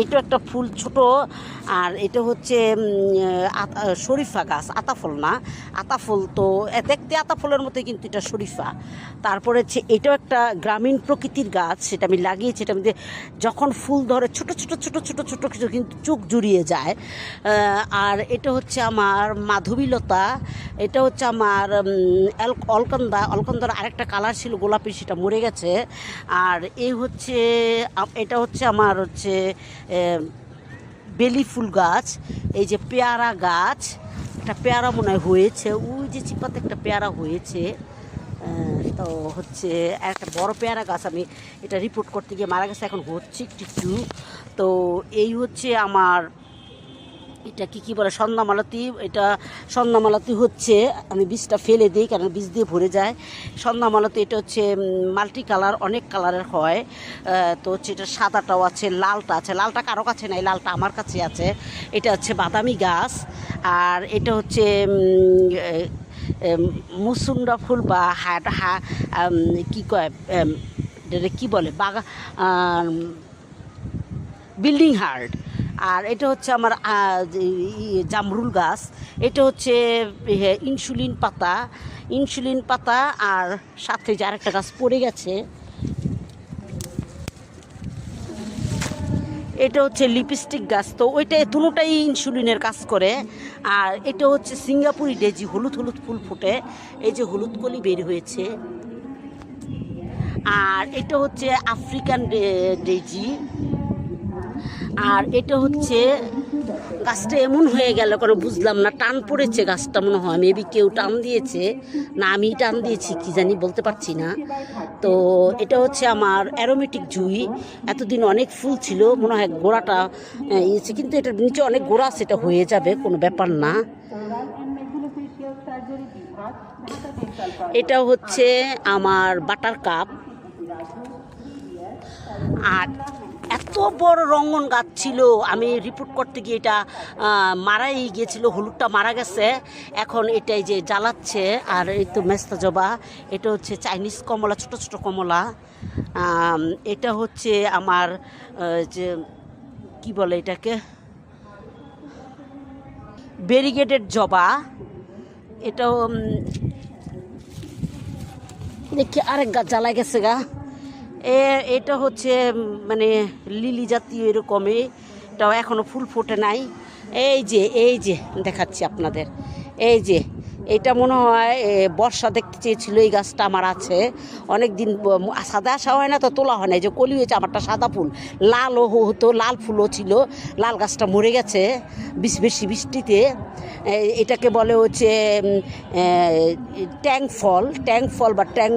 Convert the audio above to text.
এটা একটা ফুল ছোট, আর এটা হচ্ছে শরীফা গাছ আতাফল না আতাফল তো দেখতে আতাফলের মতোই কিন্তু এটা শরীফা। তারপরে হচ্ছে এটাও একটা গ্রামীণ প্রকৃতির গাছ, সেটা আমি লাগিয়েছি, এটা মধ্যে যখন ফুল ধরে ছোট ছোট ছোট ছোট ছোট কিছু কিন্তু চোখ জুড়িয়ে যায়। আর এটা হচ্ছে আমার মাধবীলতা, এটা হচ্ছে আমার অলকন্দা, অলকন্দার আরেকটা কালার ছিল গোলাপি, সেটা মরে গেছে। আর এই হচ্ছে এটা হচ্ছে আমার হচ্ছে বেলি ফুল গাছ, এই যে পেয়ারা গাছ, একটা পেয়ারা মনে হয় হয়েছে, ওই যে চিপাতে একটা পেয়ারা হয়েছে তো হচ্ছে একটা বড় পেয়ারা গাছ আমি এটা রিপোর্ট করতে গিয়ে মারা গেছে, এখন হচ্ছে একটু। তো এই হচ্ছে আমার এটা কি কি বলে সন্ধ্যামালতি এটা সন্ধ্যামালতি হচ্ছে, আমি বীজটা ফেলে দিই কারণ বীজ দিয়ে ভরে যায়। সন্ধ্যামালতি এটা হচ্ছে মাল্টি কালার, অনেক কালারের হয়। তো হচ্ছে এটা সাদাটাও আছে, লালটা আছে। লালটা কারও কাছে নাই, লালটা আমার কাছে আছে। এটা হচ্ছে বাদামি গাছ। আর এটা হচ্ছে মুসুন্ডা ফুল বা হাট, হা কী কয় কি বলে, বাগা বিল্ডিং হার্ট আর এটা হচ্ছে আমার জামরুল গাছ। এটা হচ্ছে ইনসুলিন পাতা। ইনসুলিন পাতা আর সাথে যে আরেকটা গাছ পড়ে গেছে। এটা হচ্ছে লিপস্টিক গাছ। তো ওইটা দুটাই ইনসুলিনের কাজ করে। আর এটা হচ্ছে সিঙ্গাপুরি ডেজি, হলুদ হলুদ ফুল ফুটে। এই যে হলুদ কলি বের হয়েছে। আর এটা হচ্ছে আফ্রিকান ডেজি। আর এটা হচ্ছে, গাছটা এমন হয়ে গেল কোনো বুঝলাম না, টান পড়েছে গাছটা মনে হয় মেবি কেউ টান দিয়েছে। না, আমি টান দিয়েছি, কি জানি বলতে পারছি না। তো এটা হচ্ছে আমার অ্যারোমেটিক জুই। এতদিন অনেক ফুল ছিল, মনে হয় গোড়াটা ইয়েছে, কিন্তু এটার নিচে অনেক গোড়া সেটা হয়ে যাবে, কোনো ব্যাপার না। এটা হচ্ছে আমার বাটার কাপ আর বড় রঙ্গন গাছ ছিল আমি রিপোর্ট করতে গিয়ে এটা মারাই গিয়েছিল, হলুদটা মারা গেছে। এখন এটাই যে জ্বালাচ্ছে, আর এই তো মেস্তা জবা, এটা হচ্ছে চাইনিজ কমলা, ছোট ছোট কমলা। এটা হচ্ছে আমার যে, কি বলে এটাকে? ব্যারিগেডের জবা। এটাও দেখি আরেক গাছ জ্বালা গেছে গা। এটা হচ্ছে মানে লিলি জাতীয় এরকমই। এটাও এখনও ফুল ফোটে নাই। এই যে এই যে, দেখাচ্ছি আপনাদের। এই যে, এটা মনে হয় বর্ষা দেখতে চেয়েছিল, এই গাছটা আমার আছে। অনেক দিন সাদা আসা হয় না তো তোলা হয় না। যে কলি হয়েছে, আমারটা সাদা ফুল। লালও হতো, লাল ফুলও ছিল। লাল গাছটা মরে গেছে বেশি বেশি বৃষ্টিতে। এটাকে বলে হচ্ছে ট্যাং ফল ট্যাং ফল বা ট্যাং